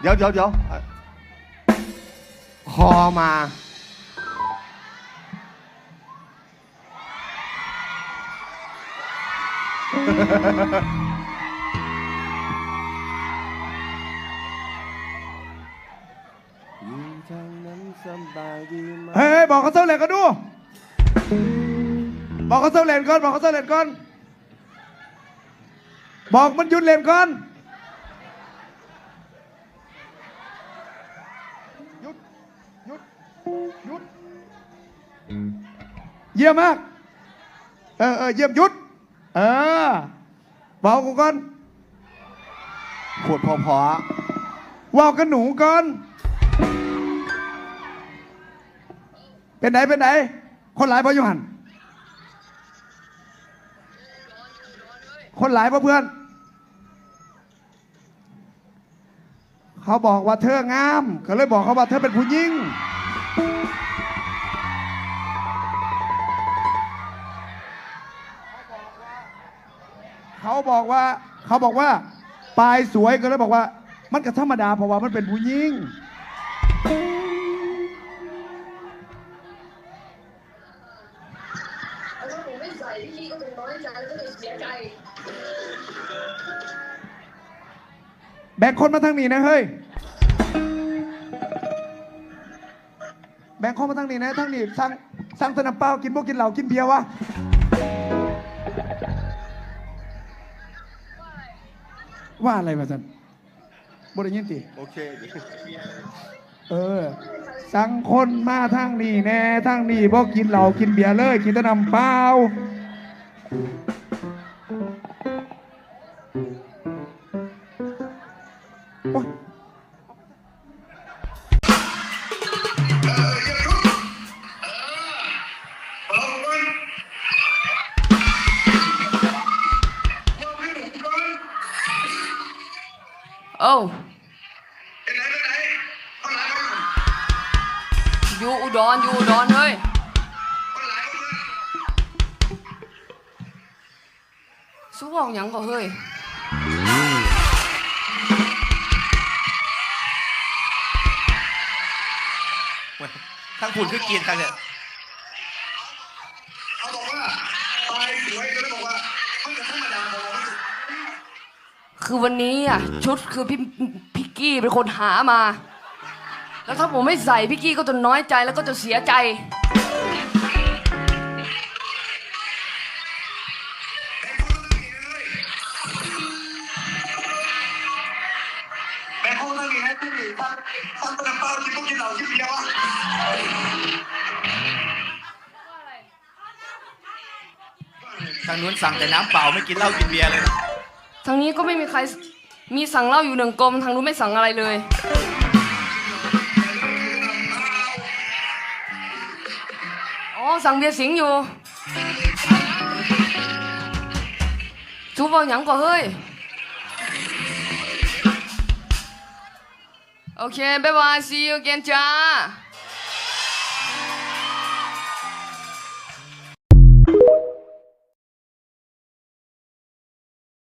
เดี๋ยวเดี๋ยวเดี๋ยวคอมาอยู่ทางนั้นสบายดีไหมเฮ้ยบอกเขาเซาเลนกันดู บอกเขาเซาเลนก่อน บอกเขาเซาเลนก่อน บอกมันหยุดเลนก่อน หยุด เยี่ยมมาก เออเออเยี่ยมหยุด เออบอกกูก่อนขวดพอพอว่าวกันหนูก่อน เป็นไหนเป็นไหน คนหลายป่ะยูหัน คนหลายป่เพื่อน เขาบอกว่าเธองาม ก็เลยบอกเขาว่าเธอเป็นผู้หญิง เขาบอกว่าเขาบอกว่า ปลายสวยก็เลยบอกว่า มันก็ธรรมดาเพราะว่ามันเป็นผู้หญิงแล้วถ้าผมไม่ใส่พี่กี้ก็จะน้อยใจแล้วก็จะเสียใจแบ่งคนมาทางนี้นะเฮ้ย แบ่งคนมาทางนี้นะทางนี้สั่งสั่งแตน้ำเปล่ากินพวกกินเหล้ากินเบียร์วะว่าอะไรมาสันบริยินติ โอเค เออ สั่งคนมาทางนี้แน่ทางนี้บอกกินเหล้ากินเบียร์เลย กินแต่น้ำเปล่าโอ๊ย โอ้อยู่อุดรอยู่อุดรเฮ้ยสู้บอกหยังก็เฮ้ยทั้งคุณคือกินกันเนี่ยเขาบอกว่าปลายสวยก็เลยบอกว่ามันจะธรรมดาของมัน คือวันนี้อะชุดคือพี่พี่กี้เป็นคนหามา แล้วถ้าผมไม่ใส่พี่กี้ก็จะน้อยใจแล้วก็จะเสียใจแม่เขาตั้งอย่างนี้ที่ฟังฟังตะน้ำเปล่ากินพวกกินเหล้ากินเบียร์วะทางนู้นสั่งแต่น้ำเปล่าไม่กินเหล้ากินเบียร์เลยทางนี้ก็ไม่มีใครมีสั่งเหล้าอยู่หนึ่งกลมทางนู้นไม่สั่งอะไรเลย อ๋อ สั่งเบียร์สิงอยู่ชูบอกหยังก็เฮ้ย โอเค บ๊ายบาย see you again จ้า